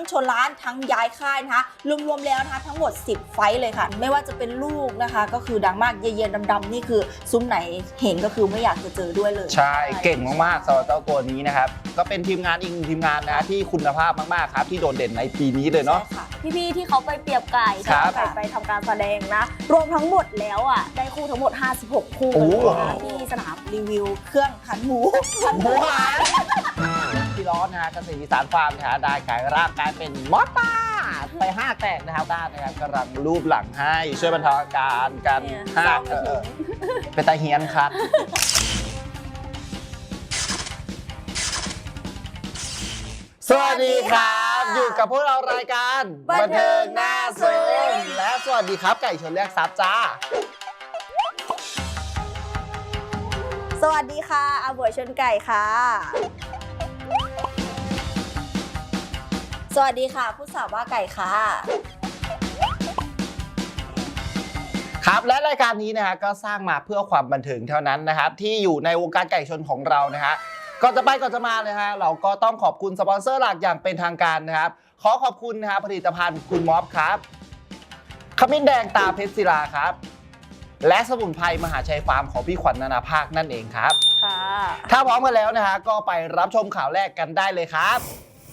งชนร้านทั้งย้ายค่ายนะคะรวมๆแล้วนะคะทั้งหมด 10 ไฟท์เลยค่ะ ไม่ว่าจะเป็นลูกนะคะ ก็คือดังมากเย็นๆดำๆนี่คือซุ้มไหนเห็นก็คือไม่อยากจะเจอด้วยเลย ใช่เก่งมากๆสำหรับเจ้าตัวนี้นะครับ ก็เป็นทีมงานอีกหนึ่งทีมงานนะที่คุณภาพมากๆครับ ที่โดดเด่นในปีนี้เลยเนาะ ใช่ค่ะพี่ๆที่เขาไปเปรียบไก่ครัที่บไก่ไปทำการแสดงนะ รวมทั้งหมดแล้วอะได้คู่ทั้งหมด 56 คู่โอ้เลยนะที่สนาม รีวิวเครื่องหันหมูหมูหัน พี่ร้อนนะฮะเกษตรอีสานฟาร์มนะฮะได้กลายร่างกลายเป็นมอสตาไปห้าแตกนะครับด้านนะครับกำลังรูปหลังให้ช่วยบรรเทาอาการการเนี่ยห้าเศร้าเอไม่ถึองเป็นตาเฮียนครับ สวัสดีครับ อยู่กับพวกเรารายการบันเทิงหน้าซูมและสวัสดีครับไก่ชนเรียกซับจ้า สวัสดีค่ะอาบวยชนไก่ค่ะ สวัสดีค่ะ ผู้สาวว่าไก่ค่ะ ครับและรายการนี้นะฮะก็สร้างมาเพื่อความบันเทิงเท่านั้นนะครับที่อยู่ในวงการไก่ชนของเรานะฮะก่อนจะไปก่อนจะมาเลยฮะเราก็ต้องขอบคุณสปอนเซอร์หลักอย่างเป็นทางการนะครับขอขอบคุณนะครับผลิตภัณฑ์คุณม็อบครับขมิ้นแดงตาเพชรศิลาครับ และสมุนไพรมหาชัยฟาร์มของพี่ขวัญนานาภาคนั่นเองครับ ค่ะ ถ้าพร้อมกันแล้วนะฮะก็ไปรับชมข่าวแรกกันได้เลยครับ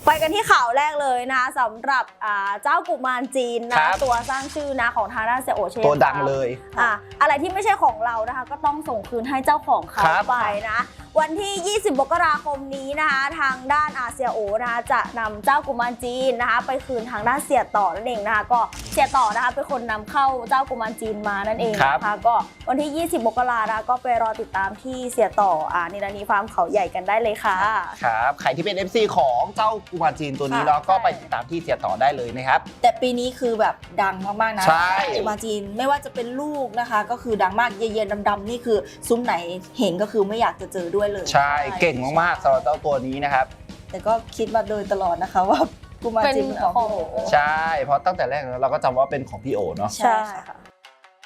ไปกันที่ข่าวแรกเลยนะคะสำหรับอ่าเจ้ากุมารจีนครันะบตัวสร้างชื่อนะของทางด้านเซโอเชนตัวดังเลยอะอะไรที่ไม่ใช่ของเรานะคะ ก็ต้องส่งคืนให้เจ้าของเขาครับไปนะวันที่ 20มกราคมนี้นะคะทางด้านอาเซียโอนะคะจะนำเจ้ากุมารจีนนะคะไปคืนทางด้านเสียต่อนั่นเองนะคะก็เสียต่อนะคะเป็นคนนำเข้าเจ้ากุมารจีนมานั่นเองนะคะก็วันที่ 20มกรานะคะก็ไปรอติดตามที่เสียต่ออ่านิรานีฟาร์มเขาใหญ่กันได้เลยค่ะครับใครที่เป็น FC ของเจ้ากุมารจีนตัวนี้ค่ะเนาะก็ใช่ไปติดตามที่เสียต่อได้เลยนะครับ แต่ปีนี้คือแบบดังมากๆนะใช่กุมาจีนไม่ว่าจะเป็นลูกนะคะ ก็คือดังมากเย็นๆดำๆนี่คือซุ้มไหนเห็นก็คือไม่อยากจะเจอด้วยเลยใช่เก่งมากๆสำหรับเจ้าตัวนี้นะครับ แต่ก็คิดมาโดยตลอดนะคะว่ากุมารจีนเป็นของพี่โอเป็นของใช่ เพราะตั้งแต่แรกเราก็จำว่าเป็นของพี่โอเนาะ ใช่ค่ะ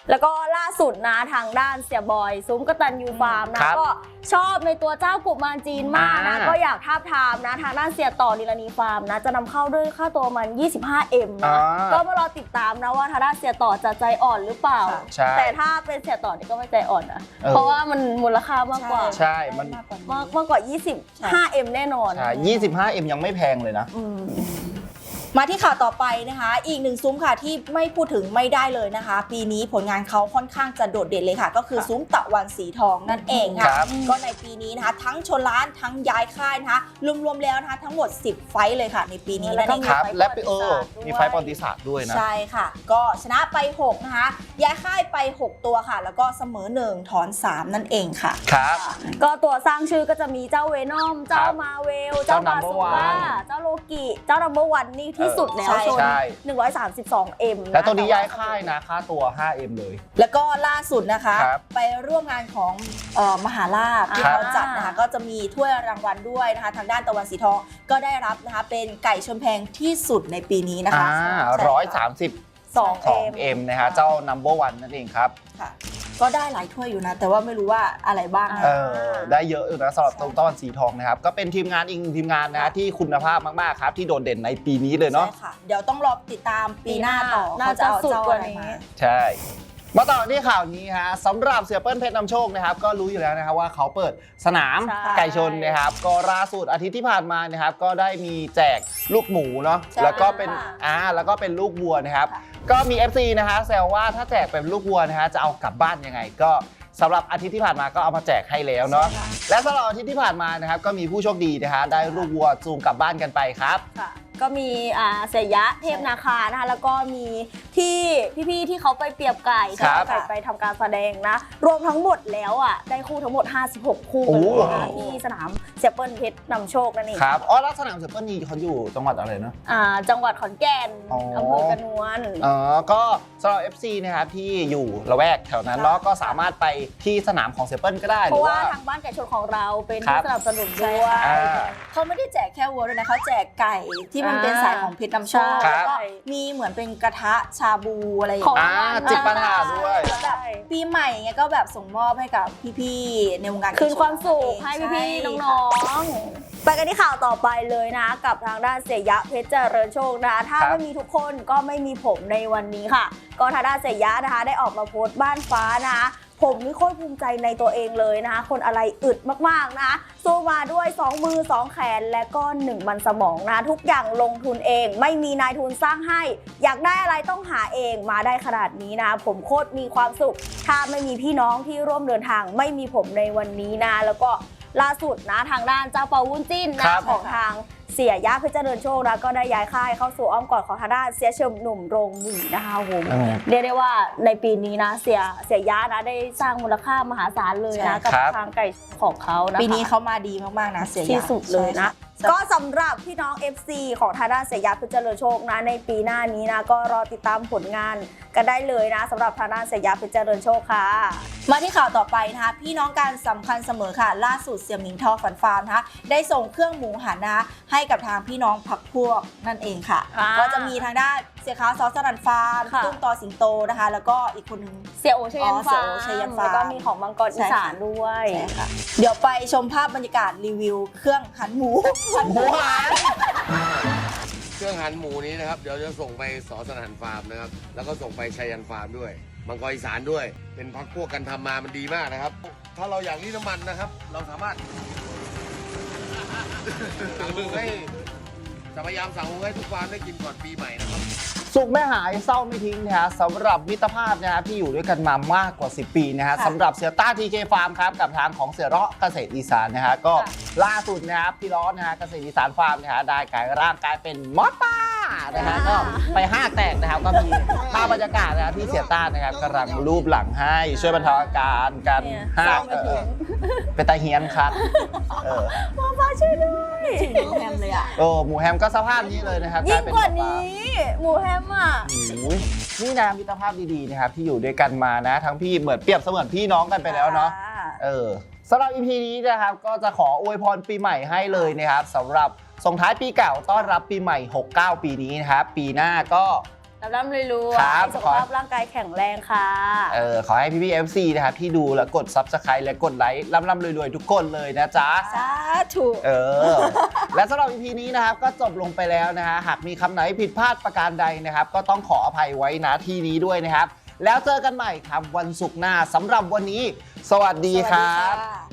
แล้วก็ล่าสุดนะทางด้านเสียบอยซุ้มกตันยูฟาร์มนะ ครับก็ชอบในตัวเจ้ากุมารจีนมากนะ อ่า ก็อยากทาบทามนะ ทางด้านเสียต่อนิรณีฟาร์มนะ จะนำเข้าด้วยค่าตัวมัน 25M นะ อ่า ก็มารอติดตามนะว่าทางด้านเสียต่อจะใจอ่อนหรือเปล่าค่ะใช่ แต่ถ้าเป็นเสียต่อนี่ก็ไม่ใจอ่อนนะ เออ เพราะว่ามันมูลค่ามากกว่า ใช่มันมากกว่านี้มากมากกว่า 25M แน่นอนใช่ 25M ยังไม่แพงเลยนะ อืม มาที่ข่าวต่อไปนะคะ อีกหนึ่งซุ้มค่ะที่ไม่พูดถึงไม่ได้เลยนะคะ ปีนี้ผลงานเขาค่อนข้างจะโดดเด่นเลยค่ะ ก็คือครับซุ้มตะวันสีทองนั่นเองคค่ะรับก็ในปีนี้นะคะ ทั้งชนร้านทั้งย้ายค่ายนะคะรวมๆแล้วนะคะทั้งหมด 10 ไฟท์เลยค่ะ ในปีนี้แล้นั่วนก็เองมีครับไฟและประวัติเออศาสตร์ด้วยมีไฟประวัติศาสตร์ด้วยนะ ใช่ค่ะ ก็ชนะไป 6 นะคะ ย้ายค่ายไป 6 ตัวค่ะ แล้วก็เสมอ 1 ถอน 3 นั่นเองค่ะครับก็ตัวสร้างชื่อก็จะมีเจ้าเวนอมเจ้าครับมาเวลเจ้าเจ้าบา Number ซูก้า One เจ้าโลกิเจ้านัมเบอร์วันนี่ที่สุดแล้วใช่ชนใช่ 132M ะและตัวนี้ย้ายค่ายนะค่าตัว 5M เลย แล้วก็ล่าสุดนะคะ ครับไปร่วมงานของเอ่อมหาลาภที่ครับ เขาจัดนะคะก็จะมีถ้วยรางวัลด้วยนะคะ ทางด้านตะวันสีทองก็ได้รับนะคะเป็นไก่ชนแพงที่สุดในปีนี้นะคะอ่าใช่ค่ะร้อยสามสิบ 2M 2M นะฮะเจ้า number one นั่นเองครับ ค่ะ ก็ได้หลายถ้วยอยู่นะ แต่ว่าไม่รู้ว่าอะไรบ้างนะ เออได้เยอะอยู่นะสำหรับตรงต้อนสีทองนะครับ ก็เป็นทีมงานอีกหนึ่งทีมงานนะฮะที่คุณภาพมากๆครับที่โดดเด่นในปีนี้เลยเนาะใช่ค่ะ เดี๋ยวต้องรอติดตามปีหน้าต่อน่าเขาจะเอาสุดเจ้กว่าอะไรนี้ มา ใช่ มาต่อที่ข่าวนี้ฮะสำหรับเสียเปิ้ลเพชรนำโชคนะครับก็รู้อยู่แล้วนะครับว่าเขาเปิดสนามใช่ไก่ชนนะครับก็ล่าสุดอาทิตย์ที่ผ่านมานะครับก็ได้มีแจกลูกหมูเนาะใช่แล้วก็เป็นค่ะอ่าแล้วก็เป็นลูกวัวนะครับค่ะ ก็มี FC นะฮะแซวว่าถ้าแจกเป็นลูกวัวนะฮะจะเอากลับบ้านยังไง ก็สำหรับอาทิตย์ที่ผ่านมาก็เอามาแจกให้แล้วเนาะใช่ค่ะและสำหรับอาทิตย์ที่ผ่านมานะครับก็มีผู้โชคดีนะฮะได้ลูกวัวจูงกลับบ้านกันไปครับ ค่ะ ก็มีอ่าเสยยะเทพนาคานะคะแล้วก็มีที่พี่ๆที่เขาไปเปรียบไก่ครัที่บไก่ไปทำการแสดงนะ รวมทั้งหมดแล้วอะได้คู่ทั้งหมด 56 คู่โอ้เลยนะที่สนามเสียเปิ้ลเพชรนำโชคนั่นเองครับอ๋อแล้วสนามเซเปิลนี่เขาอยู่จังหวัดอะไรเนาะอ่าจังหวัดขอนแก่นอ๋ออ อำเภอกระนวลอ๋อ ก็สำหรับ FC นะครับที่อยู่ละแวกแถวนั้นเนาะก็สามารถไปที่สนามของเซเปิลก็ได้หเพรืราะอว่าว่า ทางบ้านไก่ชนของเราเป็นครัผู้บ สนับสนุนด้วย อ่า เขาไม่ได้แจกแค่วัวด้วยนะเขาแจกไก่ที่ไม่มันเป็นสายของเพชรน้ำโชคครัแล้วบก็มีเหมือนเป็นกระทะชาบูอะไรอย่างของเงี้ย อ่าจิบปัญหาด้วย ใช่ ปีใหม่เงี้ยก็แบบส่งมอบให้กับพี่ๆในวงการคืนความสุขเองให้พี่ช่ๆน้องๆ ไปกันที่ข่าวต่อไปเลยนะ กับทางด้านเสียยะเพชรเจริญโชคนะคะถ้าครับไม่มีทุกคนก็ไม่มีผมในวันนี้ค่ะ ก็ทางด้านเสียยะนะคะได้ออกมาโพสต์บ้านฟ้านะคะ ผมนี่โคตรภูมิใจในตัวเองเลยนะคะ คนอะไรอึดมากๆนะคะสู้มาด้วย 2 มือ 2 แขนและก็ 1 มันสมองนะ ทุกอย่างลงทุนเอง ไม่มีนายทุนสร้างให้ อยากได้อะไรต้องหาเองมาได้ขนาดนี้นะ ผมโคตรมีความสุข ถ้าไม่มีพี่น้องที่ร่วมเดินทางไม่มีผมในวันนี้นะ แล้วก็ล่าสุดนะทางด้านเจ้าเปาวุ้นจิ้นครันะบของทาง เสียยะเพชรเจริญโชคนะก็ได้ย้ายค่ายเข้าสู่อ้อมกอดของทางด้านเสียเฉิมหนุ่มโรงหมีนะคะผมอืมเรียกได้ว่าในปีนี้นะเสียเสียยะนะได้สร้างมูลค่ามหาศาลเลยใช่นะกับครับทางไก่ของเขานะคะปีนี้เขามาดีมากๆนะเสียที่ยาสุดเลยนะใช่ ก็สำหรับพี่น้อง FC ของทางด้านเสียยาเพชรเจริญโชคนะในปีหน้านี้นะก็รอติดตามผลงานกันได้เลยนะสำหรับทางด้านเสียยาเพชรเจริญโชคค่ะ มาที่ข่าวต่อไปนะคะพี่น้องการสำคัญเสมอค่ะ ล่าสุดเสี่ยหมิงทอฝันฟาร์มนะคะได้ส่งเครื่องหมูหันนะคะให้กับทางพี่น้องพักพวกนั่นเองค่ะ อ่า ก็จะมีทางด้านเสียขาวซอสนันฟาร์มค่ะ ตุ้มตอสิงโตนะคะ แล้วก็อีกคนหนึง เสียโอชัยยันอ๋อเสีฟายร์โอมชัยยันฟาร์มแล้วก็มีของมังกรอีสานด้วย ใช่ค่ะเดี๋ยวไปชมภาพบรรยากาศรีวิว เครื่องหันหมู หันหมูหันเครื่องหันหมูนี้นะครับ เดี๋ยวจะส่งไปสอสนันฟาร์มนะครับ แล้วก็ส่งไปชัยยันฟาร์มด้วยมังกรอีสานด้วย เป็นพักพวกกันทำมามันดีมากนะครับ ถ้าเราอยากรีดน้ำมันนะครับ เราสามารถสั่งหุงให้ จะพยายามสั่งหุงให้ทุกฟาร์มได้กินก่อนปีใหม่นะครับ สุขไม่หายเศร้าไม่ทิ้งนะฮะสำหรับมิตรภาพนะฮะที่อยู่ด้วยกันมามากกว่า 10 ปีนะฮะค่ะสำหรับเสือต้าทีเคฟาร์มครับกับทางของเสือเราะเกษตรอีสานนะฮะก็ค่ะ ล่าสุดนะครับพี่ล้อนะฮะเกษตรอีสานฟาร์มนะฮะได้กลายร่างกลายเป็นมอสป้า นะฮะก็ไปห้าแตกนะครับก็มีภาพบรรยากาศนะฮะที่เสียต้านะครับกำลังรูปหลังให้ช่วยบรรเทาอาการการเนี่ยห้าเศร้าไม่เอถึองเป็นตาเฮียนครับเออพ่อฟ้าช่วยด้วยถึงแฮมเลยอะโอ้หมูแฮมก็สภาพนี้เลยนะครับยิ่งลยเป็กว่าหมูป่นี้ หมูแฮมอะโอ้ยนี่นะมิตรภาพดีๆนะครับที่อยู่ด้วยกันมานะ ทั้งพี่เหมือนเปรียบเสมือนพี่น้องกันไปแล้วเนาะเออสำหรับ EP นี้นะครับก็จะขออวยพรปีใหม่ให้เลยนะครับสำหรับ ส่งท้ายปีเก่าต้อนรับปีใหม่ 69 ปีนี้นะครับ ปีหน้าก็รับร่ำรวยๆครับสุขภาพร่างกายแข็งแรงค่ะ เออขอให้พี่ๆ FC นะครับที่ดูแล้วกด Subscribe และกดไลค์ร่ำๆรวยๆทุกคนเลยนะจ๊ะ สาธุ เออ และสำหรับ EP นี้นะครับก็จบลงไปแล้วนะฮะหากมีคำไหนผิดพลาดประการใดนะครับ ก็ต้องขออภัยไว้นะที่นี้ด้วยนะครับ แล้วเจอกันใหม่ครับวันศุกร์หน้าสำหรับวันนี้ สวัสดีครับสวัสดีค่ะ